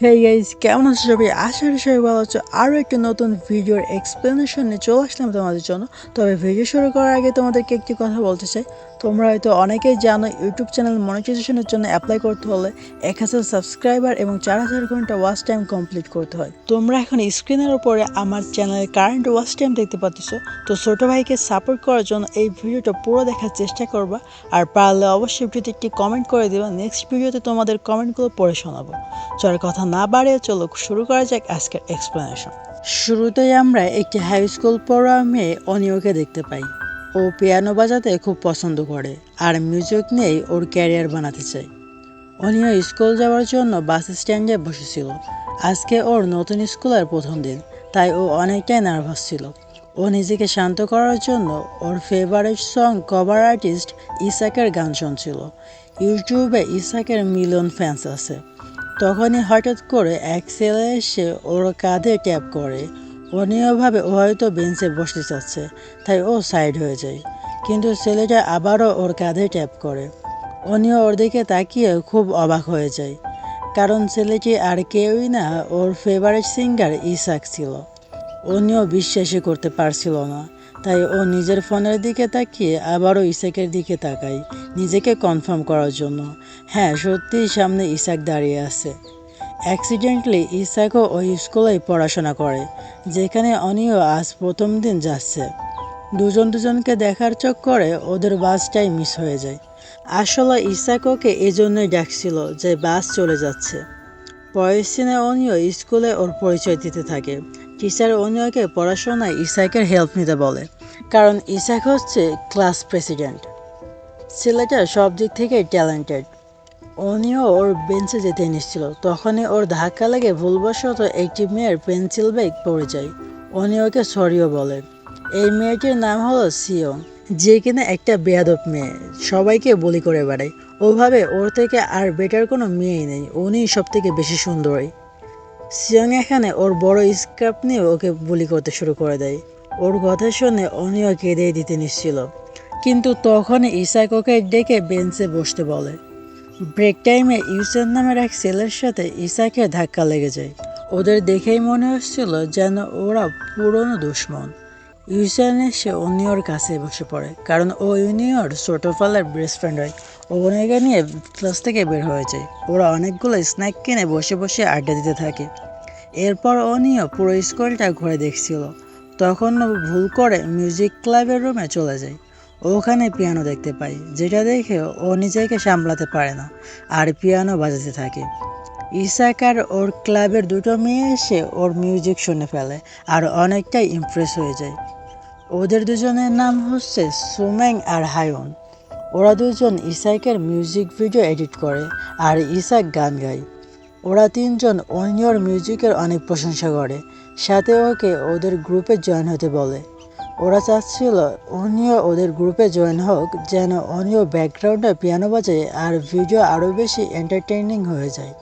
Hey guys কেমন আছো সবাই? আশা করি সবাই ভালো আছো। আরও একটি নতুন ভিডিওর এক্সপ্লেনেশন নিয়ে চলে আসলাম তোমাদের জন্য। তবে ভিডিও শুরু করার আগে তোমাদেরকে একটি কথা বলতে চাই। তোমরা হয়তো অনেকেই জানো, ইউটিউব চ্যানেল মনিটাইজেশনের জন্য অ্যাপ্লাই করতে হলে এক হাজার সাবস্ক্রাইবার এবং চার হাজার ঘণ্টা ওয়াচ টাইম কমপ্লিট করতে হয়। তোমরা এখন স্ক্রিনের উপরে আমার চ্যানেলের কারেন্ট ওয়াচ টাইম দেখতে পাচ্ছ। তো ছোট ভাইকে সাপোর্ট করার জন্য এই ভিডিওটা পুরো দেখার চেষ্টা করবা। আর পারলে অবশ্যই ভিডিওতে একটি কমেন্ট করে দিবা। নেক্সট ভিডিওতে তোমাদের কমেন্টগুলো পড়ে শোনাবো। চল কথা না বাড়িয়ে চলো শুরু করা যাক আজকের এক্সপ্লেনেশন শুরুতেই আমরা একটি হাই স্কুল পড়া মেয়ে অনিয়কে দেখতে পাই। ও পিয়ানো বাজাতে খুব পছন্দ করে আর মিউজিক নিয়েই ওর ক্যারিয়ার বানাতে চায়। অনিয় স্কুল যাওয়ার জন্য বাস স্ট্যান্ডে বসেছিল। আজকে ওর নতুন স্কুলের প্রথম দিন, তাই ও অনেকটাই নার্ভাস ছিল। ও নিজেকে শান্ত করার জন্য ওর ফেভারিট সং কভার আর্টিস্ট ইসাকের গান শুনছিল। ইউটিউবে ইসাকের মিলিয়ন ফ্যান্স আছে। তখনই হঠাৎ করে এক ছেলে এসে ওর কাঁধে ট্যাপ করে। অনিয়ভাবে ও হয়তো বেঞ্চে বসতে চাচ্ছে, তাই ও সাইড হয়ে যায়। কিন্তু ছেলেটা আবারও ওর কাঁধে ট্যাপ করে। অনিয় ওর দিকে তাকিয়ে খুব অবাক হয়ে যায়, কারণ ছেলেটি আর কেউই না ওর ফেভারিট সিঙ্গার ইসাক ছিল। অনিও বিশ্বাসই করতে পারছিল না। তাই ও নিজের ফোনের দিকে তাকিয়ে আবারও ইসাকের দিকে তাকায়, নিজেকে কনফার্ম করার জন্য। হ্যাঁ সত্যিই সামনে ইসাক দাঁড়িয়ে আছে। অ্যাক্সিডেন্টলি ইসাকও ওই স্কুলেই পড়াশোনা করে, যেখানে অনিও আজ প্রথম দিন যাচ্ছে। দুজন দুজনকে দেখার চোখ করে ওদের বাসটাই মিস হয়ে যায়। আসলে ইসাকোকে এজন্যই ডাকছিল যে বাস চলে যাচ্ছে। পরের অনিও স্কুলে ওর পরিচয় দিতে থাকে। টিচার অনিওকে পড়াশোনায় ইসাকের হেল্প নিতে বলে। কারণ ইসাক হচ্ছে ক্লাস প্রেসিডেন্ট। ছেলেটা সব দিক থেকে ট্যালেন্টেড। অনিও ওর বেঞ্চে যেতে নিচ্ছিল তখনই ওর ধাক্কা লেগে ভুলবশত একটি মেয়ের পেন্সিল ব্যাগ পড়ে যায়। অনিওকে সরিও বলে। এই মেয়েটির নাম হলো সিয়ং। যে কিনা একটা বেয়াদব মেয়ে। সবাইকে বলি করে বেড়ায়। ওভাবে ওর থেকে আর বেটার কোনো মেয়েই নেই। উনি সব থেকে বেশি সুন্দরী। সিয়ং এখানে ওর বড় স্কার্প নিয়ে ওকে বুলি করতে শুরু করে দেয়। ওর কথা শুনে অনিও কেঁদে দিতে নিচ্ছিল কিন্তু তখন ইসাক ওকে ডেকে বেঞ্চে বসতে বলে। ব্রেক টাইমে ইউসেন নামের এক ছেলের সাথে ইসাকের ধাক্কা লেগে যায়। ওদের দেখেই মনে হচ্ছিল যেন ওরা পুরনো দুশ্মন। ইউসেন এসে অনিয়র কাছে বসে পড়ে, কারণ ও ইউনিয়র ছোটোফালের বেস্ট ফ্রেন্ড হয়। ওনাকে নিয়ে ক্লাস থেকে বের হয়ে যায়। ওরা অনেকগুলো স্ন্যাক কিনে বসে বসে আড্ডা দিতে থাকে। এরপর অনিও পুরো স্কুলটা ঘুরে দেখছিল। তখন ভুল করে মিউজিক ক্লাবের রুমে চলে যায়। ওখানে পিয়ানো দেখতে পাই, যেটা দেখে ও নিজেকে সামলাতে পারে না আর পিয়ানো বাজাতে থাকে। ইসাক আর ওর ক্লাবের দুটো মেয়ে এসে ওর মিউজিক শুনে ফেলে আর অনেকটাই ইমপ্রেস হয়ে যায়। ওদের দুজনের নাম হচ্ছে সুমেং আর হায়ন। ওরা দুজন ইসাকের মিউজিক ভিডিও এডিট করে আর ইসাক গান গায়। ওরা তিনজন অনিয়র মিউজিকের অনেক প্রশংসা করে। সাথে ওকে ওদের গ্রুপে জয়েন হতে বলে। ওরা চাচ্ছিল অনিও ওদের গ্রুপে জয়েন হোক, যেন অনিও ব্যাকগ্রাউন্ডে পিয়ানো বাজায় আর ভিডিও আরও বেশি এন্টারটেইনিং হয়ে যায়।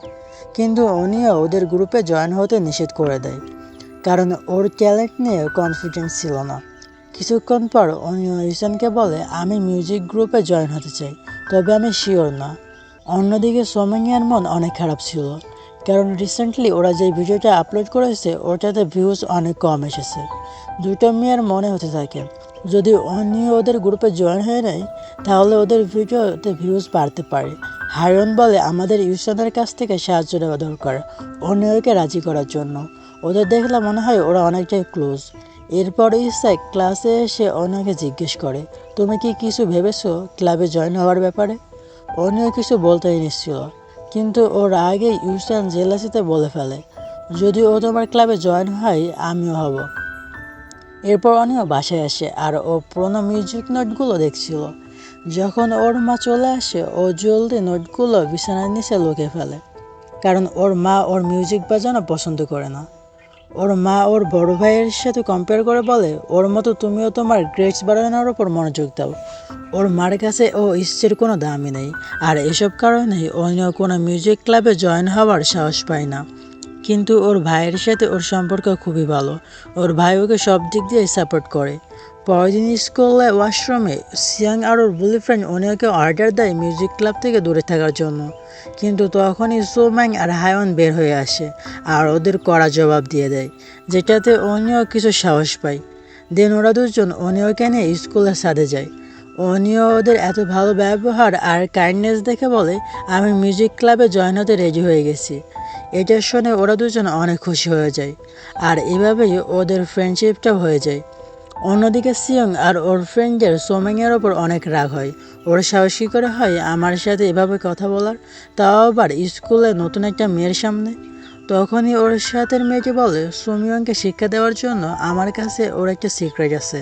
কিন্তু অনিও ওদের গ্রুপে জয়েন হতে নিষেধ করে দেয়, কারণ ওর ট্যালেন্ট নিয়ে কনফিডেন্স ছিল না। কিছুক্ষণ পর অনিও ইসানকে বলে, আমি মিউজিক গ্রুপে জয়েন হতে চাই, তবে আমি শিওর না। অন্যদিকে সোমেনিয়ার মন অনেক খারাপ ছিল। কারণ রিসেন্টলি ওরা যে ভিডিওটা আপলোড করেছে, ওটাতে ভিউজ অনেক কম এসেছে। দুটো মেয়ের মনে হতে থাকে, যদি অন্য ওদের গ্রুপে জয়েন হয়ে নেয়, তাহলে ওদের ভিডিওতে ভিউজ বাড়তে পারে। হায়ন বলে, আমাদের ইউসানের কাছ থেকে সাহায্য নেওয়া দরকার, অন্যকে রাজি করার জন্য। ওদের দেখলে মনে হয় ওরা অনেকটাই ক্লোজ এরপর ইসাক ক্লাসে এসে অন্যকে জিজ্ঞেস করে, তুমি কি কিছু ভেবেছো ক্লাবে জয়েন হওয়ার ব্যাপারে? অন্য কিছু বলতেই নিচ্ছিল কিন্তু ওর আগে ইউসান জেলাসিতে বলে ফেলে যদি ও তোমার ক্লাবে জয়েন হয়, আমিও হব। এরপর অনিও বাসায় আসে আর ও পুরোনো মিউজিক নোটগুলো দেখছিল। যখন ওর মা চলে আসে, ও জলদি নোটগুলো বিছানার নিচে লুকে ফেলে, কারণ ওর মা ওর মিউজিক বাজানো পছন্দ করে না। ওর মা ওর বড় ভাইয়ের সাথে কম্পেয়ার করে বলে, ওর মতো তুমিও তোমার গ্রেডস বাড়ানোর ওপর মনোযোগ দাও। ওর মার কাছে ও ইচ্ছের কোনো দামই নেই। আর এসব কারণে অন্য কোনো মিউজিক ক্লাবে জয়েন হওয়ার সাহস পায় না। কিন্তু ওর ভাইয়ের সাথে ওর সম্পর্ক খুবই ভালো। ওর ভাই ওকে সব দিক দিয়ে সাপোর্ট করে। পরদিন স্কুলে ওয়াশরুমে সিয়াং আর ওর বুলি ফ্রেন্ড অনিয়কে অর্ডার দেয় মিউজিক ক্লাব থেকে দূরে থাকার জন্য। কিন্তু তখনই সোম্যাং আর হায়ন বের হয়ে আসে আর ওদের কড়া জবাব দিয়ে দেয়, যেটাতে অনিয় কিছু সাহস পায়। দেন ওরা দুজন অনিয়কে নিয়ে স্কুলের সাথে যায়। অনিয় ওদের এত ভালো ব্যবহার আর কাইন্ডনেস দেখে বলে, আমি মিউজিক ক্লাবে জয়েন হতে রেডি হয়ে গেছি। এটা শুনে ওরা দুজন অনেক খুশি হয়ে যায়। আর এভাবেই ওদের ফ্রেন্ডশিপটা হয়ে যায়। অন্যদিকে সিয়ং আর ওর ফ্রেন্ডের সোমেংয়ের ওপর অনেক রাগ হয়। ওর সাহসী করে হয়, আমার সাথে এভাবে কথা বলার? তাও আবার স্কুলে নতুন একটা মেয়ের সামনে? তখনই ওর সাথে মেয়েটি বলে, সোমিয়ংকে শিক্ষা দেওয়ার জন্য আমার কাছে ওর একটা সিক্রেট আছে,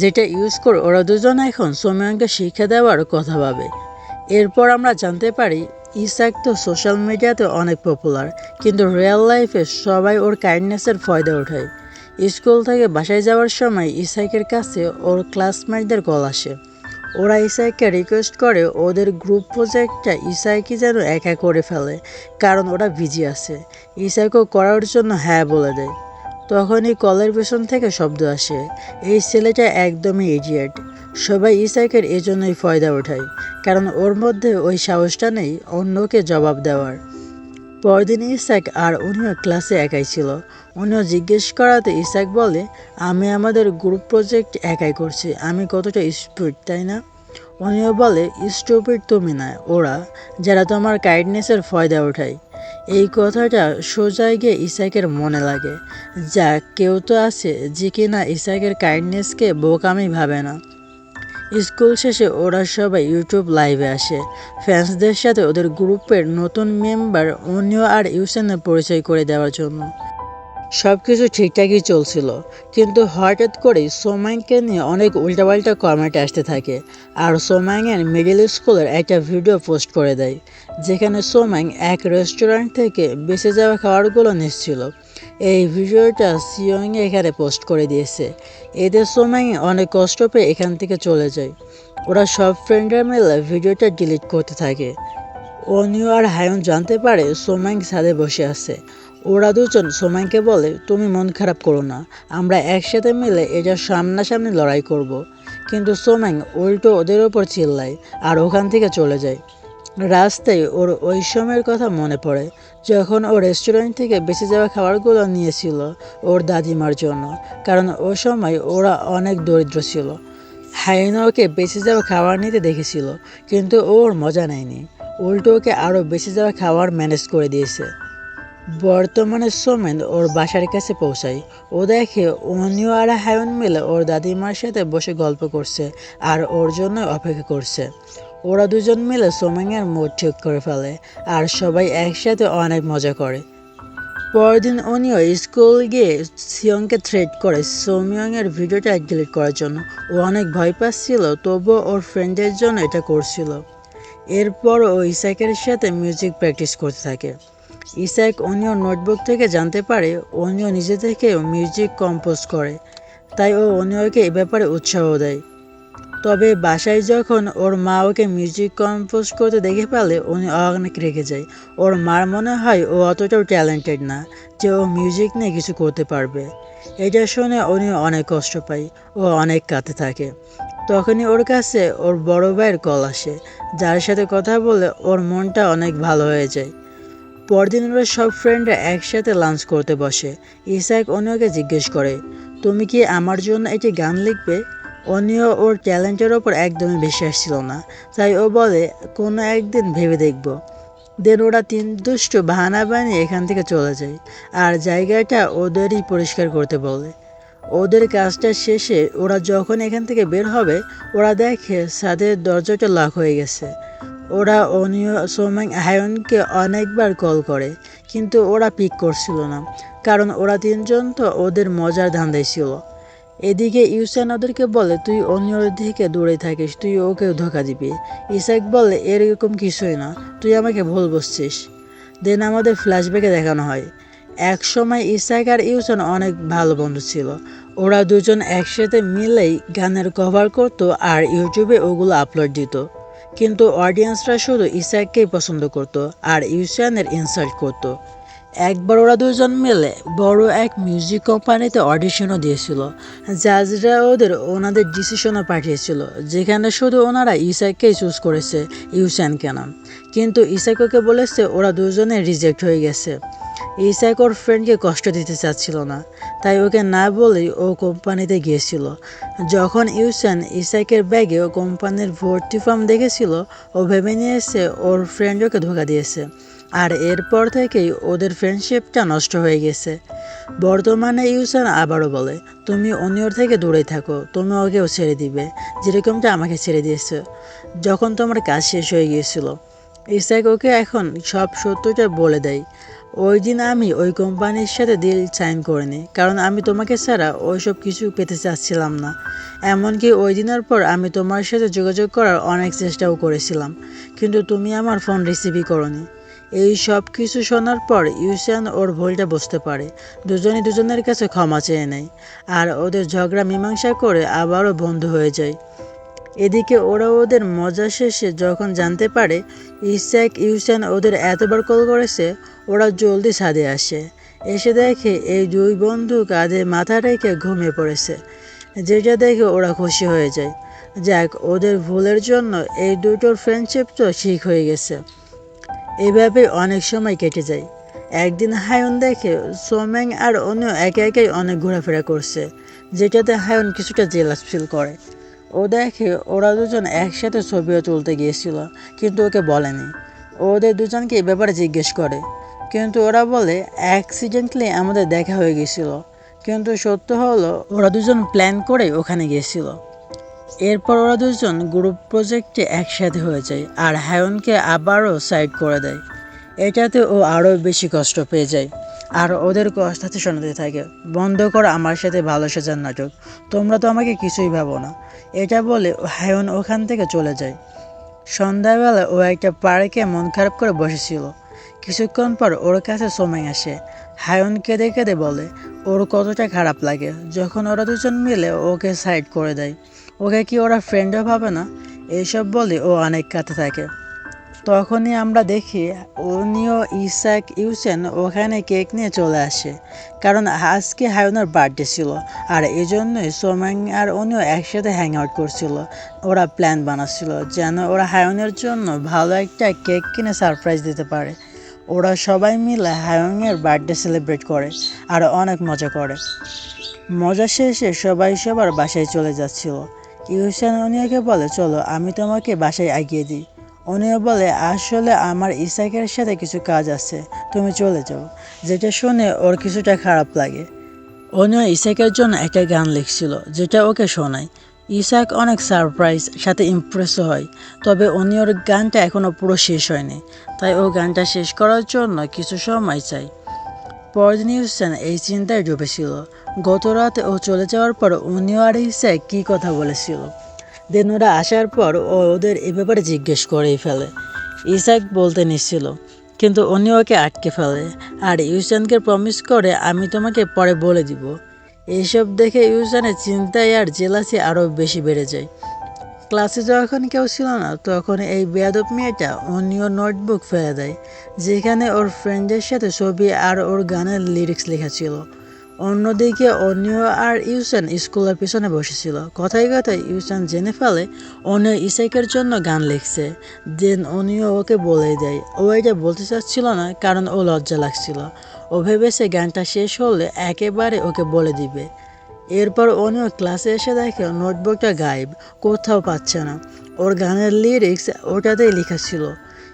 যেটা ইউজ করে, ওরা দুজন এখন সোমিয়ংকে শিক্ষা দেওয়ার কথা ভাবে। এরপর আমরা জানতে পারি, ইসাক তো সোশ্যাল মিডিয়াতে অনেক পপুলার, কিন্তু রিয়েল লাইফে সবাই ওর কাইন্ডনেসের ফয়দা ওঠায়। স্কুল থেকে বাসায় যাওয়ার সময় ইসাইকের কাছে ওর ক্লাসমেটদের কল আসে। ওরা ইসাইকে রিকোয়েস্ট করে ওদের গ্রুপ প্রজেক্টটা ইসাইকে যেন একা করে ফেলে, কারণ ওরা বিজি আছে। ইসাইকেও করার জন্য হ্যাঁ বলে দেয়। তখনই কলের পেছন থেকে শব্দ আসে। এই ছেলেটা একদমই ইডিয়েট সবাই ইসাইকের এজন্যই ফয়দা ওঠায়, কারণ ওর মধ্যে ওই সাহসটা নেই অন্যকে জবাব দেওয়ার। পরদিন ইসাক আর উনিও ক্লাসে একাই ছিল। উনিও জিজ্ঞেস করাতে ইসাক বলে, আমি আমাদের গ্রুপ প্রজেক্ট একাই করছি, আমি কতটা স্টুপিড তাই না? উনিও বলে স্টুপিড তুমি না, ওরা, যারা তোমার কাইন্ডনেসের ফয়দা ওঠায়। এই কথাটা সোজা গিয়ে ইসাকের মনে লাগে। যা কেউ তো আছে যে কিনা ইসাকের কাইন্ডনেসকে বোকামি ভাবে না। স্কুল শেষে ওরা সবাই ইউটিউব লাইভে আসে। ফ্যান্সদের সাথে ওদের গ্রুপের নতুন মেম্বার অনিও আর ইউসেনের পরিচয় করে দেওয়ার জন্য। সব কিছু ঠিকঠাকই চলছিল, কিন্তু হঠাৎ করেই সোমাংকে নিয়ে অনেক উল্টাপাল্টা কমেন্ট আসতে থাকে, আর সোমাংয়ের মিডিল স্কুলের একটা ভিডিও পোস্ট করে দেয়। যেখানে সোমাং এক রেস্টুরেন্ট থেকে বেঁচে যাওয়া খাবারগুলো নিচ্ছিল। এই ভিডিওটা সিয়ং এখানে পোস্ট করে দিয়েছে। এতে সোমাং অনেক কষ্ট পেয়ে এখান থেকে চলে যায়। ওরা সব ফ্রেন্ডরা মিলে ভিডিওটা ডিলিট করতে থাকে। অনিও আর হায়ন জানতে পারে সোমাং ছাদে বসে আছে। ওরা দুজন সোমাইকে বলে, তুমি মন খারাপ করো না। আমরা একসাথে মিলে এটা সামনাসামনি লড়াই করব। কিন্তু সোমাং উল্টো ওদের ওপর চিল্লায় আর ওখান থেকে চলে যায়। রাস্তায় ওর ওই সময়ের কথা মনে পড়ে, যখন ও রেস্টুরেন্ট থেকে বেঁচে যাওয়া খাবারগুলো নিয়েছিল ওর দাদিমার জন্য, কারণ ও সময় ওরা অনেক দরিদ্র ছিল। হাইনা ওকে বেঁচে যাওয়া খাবার নিতে দেখেছিল, কিন্তু ওর মজা নেয়নি। উল্টো ওকে আরও বেঁচে যাওয়া খাবার ম্যানেজ করে দিয়েছে। বর্তমানে সোমেন ওর বাসার কাছে পৌঁছায়। ও দেখে অনিও আর হায়ন মিলে ওর দাদিমার সাথে বসে গল্প করছে আর ওর জন্য অপেক্ষা করছে। ওরা দুজন মিলে সোমেনের মুড ঠিক করে ফেলে আর সবাই একসাথে অনেক মজা করে। পরদিন অনিও স্কুল গিয়ে সিয়ংকে থ্রেট করে সোমিয়ংয়ের ভিডিওটা ডিলিট করার জন্য। ও অনেক ভয় পাচ্ছিল, তবুও ওর ফ্রেন্ডের জন্য এটা করছিল। এরপর ও ইসাকের সাথে মিউজিক প্র্যাকটিস করতে থাকে। ইসাক অনিও নোটবুক থেকে জানতে পারে অনিও নিজে থেকে মিউজিক কম্পোজ করে। তাই ও অনিওকে এ ব্যাপারে উৎসাহ দেয়। তবে বাসায় যখন ওর মা ওকে মিউজিক কম্পোজ করতে দেখে পেলে উনি অনেক রেগে যায়। ওর মার মনে হয় ও অতটাও ট্যালেন্টেড না যে ও মিউজিক নিয়ে কিছু করতে পারবে। এটা শুনে উনি অনেক কষ্ট পায়, ও অনেক কাঁদতে থাকে। তখনই ওর কাছে ওর বড় ভাইয়ের কল আসে, যার সাথে কথা বলে ওর মনটা অনেক ভালো হয়ে যায়। পরদিন ওরা সব ফ্রেন্ডরা একসাথে লাঞ্চ করতে বসে। ইসাক অনিয়কে জিজ্ঞেস করে, তুমি কি আমার জন্য একটি গান লিখবে? অনিয় ওর ট্যালেন্টের ওপর একদমই বিশ্বাস ছিল না। তাই ও বলে, কোনো একদিন ভেবে দেখব। দেন ওরা তিন দুষ্ট বাহানা বানিয়ে এখান থেকে চলে যায়। আর জায়গাটা ওদেরই পরিষ্কার করতে বলে। ওদের কাজটা শেষে ওরা যখন এখান থেকে বের হবে, ওরা দেখে সাদের দরজাটা লক হয়ে গেছে। ওরা অনিয় সোমাং হায়নকে অনেকবার কল করে, কিন্তু ওরা পিক করছিল না। কারণ ওরা তিনজন তো ওদের মজার ধান্দায় ছিল। এদিকে ইউসেন ওদেরকে বলে, তুই অন্যর দিকে দূরে থাকিস, তুই ওকে ধোকা দিবি। ইসাক বলে, এরকম কিছুই না, তুই আমাকে ভুল বসছিস দেন আমাদের ফ্ল্যাশব্যাকে দেখানো হয়। এক সময় ইসাক আর ইউসেন অনেক ভালো বন্ধু ছিল। ওরা দুজন একসাথে মিলেই গানের কভার করতো আর ইউটিউবে ওগুলো আপলোড দিত। কিন্তু অডিয়েন্সরা শুধু ইসাককেই পছন্দ করতো আর ইউসেনের ইনসাল্ট করতো। একবার ওরা দুজন মিলে বড় এক মিউজিক কোম্পানিতে অডিশনও দিয়েছিল, জাজরা ওদের ওনাদের ডিসিশনও পাঠিয়েছিল, যেখানে শুধু ওনারা ইসাককেই চুজ করেছে ইউসেনকে কেন। কিন্তু ইসাককে বলেছে ওরা দুজনে রিজেক্ট হয়ে গেছে। ইসাক ওর ফ্রেন্ডকে কষ্ট দিতে চাচ্ছিল না, তাই ওকে না বলেই ও কোম্পানিতে গিয়েছিল। যখন ইউসেন ইসাকের ব্যাগে ও কোম্পানির ভর্তি ফর্ম দেখেছিল, ও ভেবে নিয়েছে ওর ফ্রেন্ড ওকে ধোকা দিয়েছে। আর এরপর থেকেই ওদের ফ্রেন্ডশিপটা নষ্ট হয়ে গেছে। বর্তমানে ইউসান আবারও বলে, তুমি অন্যর থেকে দূরে থাকো, তুমি ওকেও ছেড়ে দিবে, যেরকমটা আমাকে ছেড়ে দিয়েছে, যখন তোমার কাজ শেষ হয়ে গিয়েছিল। ইসাক ওকে এখন সব সত্যটা বলে দেয়। ওই দিন আমি ওই কোম্পানির সাথে ডিল সাইন করিনি, কারণ আমি তোমাকে ছাড়া ওইসব কিছু পেতে চাচ্ছিলাম না। এমনকি ওই দিনের পর আমি তোমার সাথে যোগাযোগ করার অনেক চেষ্টাও করেছিলাম, কিন্তু তুমি আমার ফোন রিসিভই করনি। এই সব কিছু শোনার পর ইউসেন ওর ভুলটা বুঝতে পারে। দুজনই দুজনের কাছে ক্ষমা চেয়ে নেয় আর ওদের ঝগড়া মীমাংসা করে আবারও বন্ধু হয়ে যায়। এদিকে ওরা ওদের মজা শেষে যখন জানতে পারে ইসাক ইউসেন ওদের এতবার কল করেছে, ওরা জলদি ছাদে আসে। এসে দেখে এই দুই বন্ধু কাঁধে মাথা রেখে ঘুমিয়ে পড়েছে। যেটা দেখে ওরা খুশি হয়ে যায়। যাক, ওদের ভুলের জন্য এই দুটোর ফ্রেন্ডশিপ তো ঠিক হয়ে গেছে। এভাবে অনেক সময় কেটে যায়। একদিন হায়ন দেখে সোমেং আর অন্য একে একেই অনেক ঘোরাফেরা করছে, যেটাতে হায়ন কিছুটা জেলাস ফিল করে। ও দেখে ওরা দুজন একসাথে ছবিও তুলতে গিয়েছিল, কিন্তু ওকে বলেনি। ওদের দুজনকে এই ব্যাপারে জিজ্ঞেস করে। কিন্তু ওরা বলে অ্যাক্সিডেন্টলি আমাদের দেখা হয়ে গেছিল কিন্তু সত্য হলো, ওরা দুজন প্ল্যান করে ওখানে গিয়েছিল। এরপর ওরা দুজন গ্রুপ প্রজেক্টে একসাথে হয়ে যায় আর হায়নকে আবারও সাইড করে দেয়। এটাতে ও আরও বেশি কষ্ট পেয়ে যায়। আর ওদের কষ্টাতে শোনাতে থাকে, বন্ধ করো, আমার সাথে ভালো সাজার নাটক। তোমরা তো আমাকে কিছুই ভাবো না। এটা বলে হায়ন ওখান থেকে চলে যায়। সন্ধ্যাবেলা ও একটা পার্কে মন খারাপ করে বসেছিল। কিছুক্ষণ পর ওর কাছে সময় আসে। হায়ন কেঁদে কেঁদে বলে, ওর কতটা খারাপ লাগে। যখন ওরা দুজন মিলে ওকে সাইড করে দেয়। ওকে কি ওরা ফ্রেন্ডও ভাবে না? এইসব বলে ও অনেক কাঁদতে থাকে। তখনই আমরা দেখি উনিও ইসাক ইউসেন ওখানে কেক নিয়ে চলে আসে। কারণ আজকে হায়নের বার্থডে ছিল আর এই জন্যই সোম্যাং আর উনিও একসাথে হ্যাং আউট করছিল। ওরা প্ল্যান বানাচ্ছিল যেন ওরা হায়নের জন্য ভালো একটা কেক কিনে সারপ্রাইজ দিতে পারে। ওরা সবাই মিলে হায়নের বার্থডে সেলিব্রেট করে আর অনেক মজা করে। মজা শেষে সবাই সবার বাসায় চলে যাচ্ছিল। ইউসেন অনিয়াকে বলে, চলো, আমি তোমাকে বাসায় এগিয়ে দিই। অনিয়া বলে, আসলে আমার ইসাকের সাথে কিছু কাজ আছে, তুমি চলে যাও। যেটা শুনে ওর কিছুটা খারাপ লাগে। অনিয়া ইসাকের জন্য একটা গান লিখছিল, যেটা ওকে শোনায়। ইসাক অনেক সারপ্রাইজ, সাথে ইমপ্রেসও হয়, তবে অনিয়র গানটা এখনও পুরো শেষ হয়নি। তাই ও গানটা শেষ করার জন্য কিছু সময় চাই পরদিন ইউসেন এই চিন্তায় ডুবেছিল গত রাতে ও চলে যাওয়ার পর উনিও আর ইসাক কী কথা বলেছিল। দেন ওরা আসার পর ও ওদের এ ব্যাপারে জিজ্ঞেস করেই ফেলে। ইসাক বলতে নিচ্ছিল কিন্তু উনি ওকে আটকে ফেলে। আর ইউসেনকে প্রমিস করে আমি তোমাকে পরে বলে দিব। এইসব দেখে ইউসেনের চিন্তায় আর জেলাসি আরও বেশি বেড়ে যায়। ক্লাসে যখন কেউ ছিল না, তখন এই বেয়াদব মেয়েটা অন্যীয় নোটবুক ফেলে দেয়, যেখানে ওর ফ্রেন্ডের সাথে ছবি আর ওর গানের লিরিক্স লেখা ছিল। অন্যদিকে অনিয় আর ইউসেন স্কুলের পিছনে বসেছিল। কথায় কথায় ইউসেন জেনে ফেলে অনিয় ইসাইকের জন্য গান লিখছে। দেন অনিয় ওকে বলে দেয়, ও এটা বলতে চাচ্ছিল না কারণ ও লজ্জা লাগছিল। ও ভেবেছে গানটা শেষ হলে একেবারে ওকে বলে দিবে। এরপর অনিয় ক্লাসে এসে দেখে নোটবুকটা গায়েব, কোথাও পাচ্ছে না। ওর গানের লিরিক্স ওটাতেই লেখা ছিল।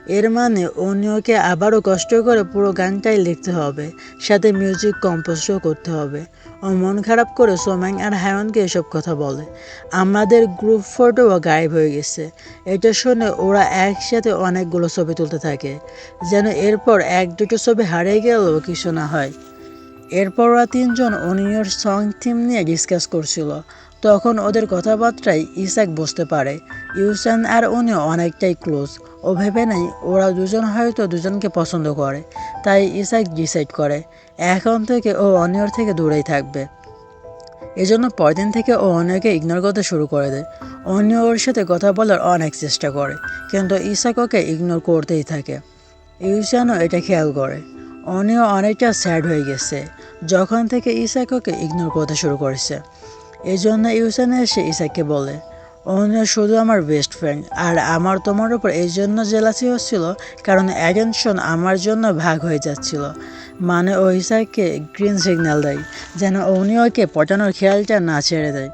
এর মানে অনিয়কে আবারও কষ্ট করে পুরো গানটাই লিখতে হবে, সাথে মিউজিক কম্পোজও করতে হবে। ও মন খারাপ করে সোম্যাং আর হায়নকে এসব কথা বলে। আমাদের গ্রুপ ফটোও গায়েব হয়ে গেছে। এটা শুনে ওরা একসাথে অনেকগুলো ছবি তুলতে থাকে। যেন এরপর এক দুটো ছবি হারিয়ে গেলেও কিছু না হয়। এরপর ওরা তিনজন অনিয়র সং থিম নিয়ে ডিসকাস করছিল। তখন ওদের কথাবার্তায় ইসাক বুঝতে পারে। ইউসান আর উনি অনেকটাই ক্লোজ ও ভেবে নেয়, ওরা দুজন হয়তো দুজনকে পছন্দ করে। তাই ইসাক ডিসাইড করে। এখন থেকে ও অনিয়র থেকে দূরেই থাকবে। এজন্য পরদিন থেকে ও অন্যকে ইগনোর করতে শুরু করে দেয়। অন্য ওর সাথে কথা বলার অনেক চেষ্টা করে, কিন্তু ইসাক ওকে ইগনোর করতেই থাকে। ইউসানও এটা খেয়াল করে। উনিও অনেকটা স্যাড হয়ে গেছে, যখন থেকে ইসাক ওকে ইগনোর করতে শুরু করেছে। এই জন্য ইউসানে এসে ইসাককে বলে উনিও শুধু আমার বেস্ট ফ্রেন্ড আর আমার তোমার উপর এই জন্য জেলাসি হচ্ছিল কারণ অ্যাটেনশন আমার জন্য ভাগ হয়ে যাচ্ছিল। মানে ও ইসাককে গ্রিন সিগন্যাল দেয়, যেন উনি ওকে পটানোর খেয়ালটা না ছেড়ে দেয়।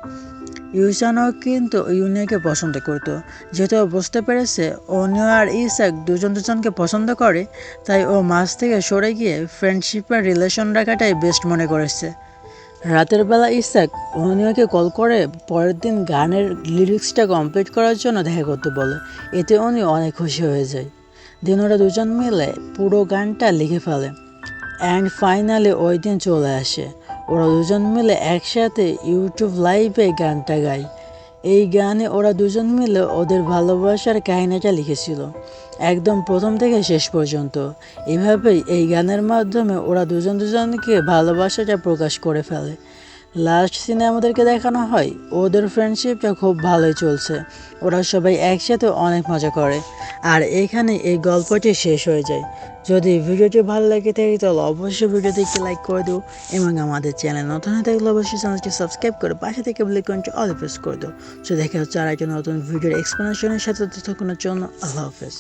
ইউসানও কিন্তু ইউনিয়াকে পছন্দ করতো। যেহেতু ও বুঝতে পেরেছে অনিও আর ইসাক দুজন দুজনকে পছন্দ করে, তাই ও মাছ থেকে সরে গিয়ে ফ্রেন্ডশিপের রিলেশন রাখাটাই বেস্ট মনে করেছে। রাতের বেলা ইসাক অনিয়কে কল করে পরের দিন গানের লিরিক্সটা কমপ্লিট করার জন্য দেখা করতে বলে। এতে উনি অনেক খুশি হয়ে যায়। দিন ওরা দুজন মিলে পুরো গানটা লিখে ফেলে। অ্যান্ড ফাইনালি ওই দিন চলে আসে। ওরা দুজন মিলে একসাথে ইউটিউব লাইভে গানটা গায়। এই গানে ওরা দুজন মিলে ওদের ভালোবাসার কাহিনীটা লিখেছিল। একদম প্রথম থেকে শেষ পর্যন্ত। এভাবেই এই গানের মাধ্যমে ওরা দুজন দুজনকে ভালোবাসাটা প্রকাশ করে ফেলে। লাস্ট সিনে আমাদেরকে দেখানো হয়, ওদের ফ্রেন্ডশিপটা খুব ভালোই চলছে। ওরা সবাই একসাথে অনেক মজা করে। আর এখানে এই গল্পটি শেষ হয়ে যায়। যদি ভিডিওটি ভালো লাগে থাকে, তাহলে অবশ্যই ভিডিওতে একটি লাইক করে দিও এবং আমাদের চ্যানেল নতুন হয়ে থাকলে অবশ্যই চ্যানেলটি সাবস্ক্রাইব করে পাশে থেকে বেল আইকনটি অল প্রেস করে দিও। সো দেখা হচ্ছে আর একটা নতুন ভিডিওর এক্সপ্লেনেশনের সাথে, ততক্ষণের জন্য আল্লাহ হাফেজ।